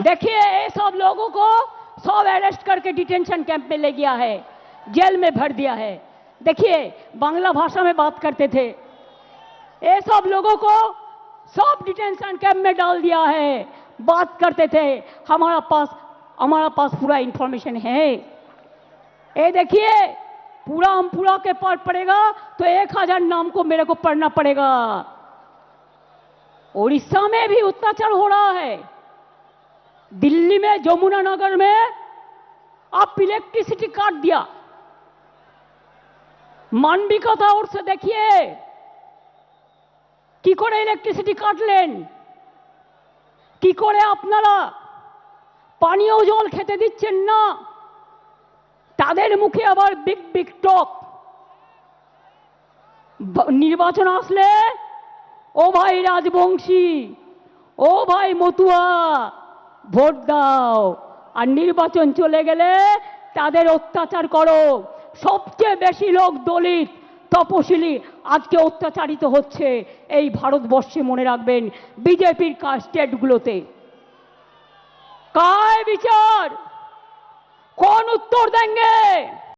देखिए, ये सब लोगों को सब अरेस्ट करके डिटेंशन कैंप में ले गया है, जेल में भर दिया है। देखिए, बांग्ला भाषा में बात करते थे। ये सब लोगों को सब डिटेंशन कैंप में डाल दिया है। बात करते थे, हमारा पास हमारा पास पूरा इंफॉर्मेशन है। ये देखिए, पूरा हम पूरा के पढ़ पड़ेगा तो एक हज़ार नाम को मेरे को पढ़ना पड़ेगा। उड़ीसा में भी अत्याचार हो रहा है। दिल्ली में जमुना नगर में आप इलेक्ट्रिसिटी काट दिया মানবিকতা উঠছে দেখিয়ে কি করে ইলেকট্রিসিটি কাটলেন কি করে আপনারা পানীয় জল খেতে দিচ্ছেন না তাদের মুখে আবার বিগ বিগ টক ব- নির্বাচন আসলে ও ভাই রাজবংশী ও ভাই মতুয়া ভোট দাও। আর নির্বাচন চলে গেলে তাদের অত্যাচার করো। সবচেয়ে বেশি লোক দলিত, তপশিলি আজকে অত্যাচারিত হচ্ছে। এই ভারতবর্ষে মনে রাখবেন বিজেপির কা স্টেটগুলোতে। কায় বিচার? কোন উত্তর দেंगे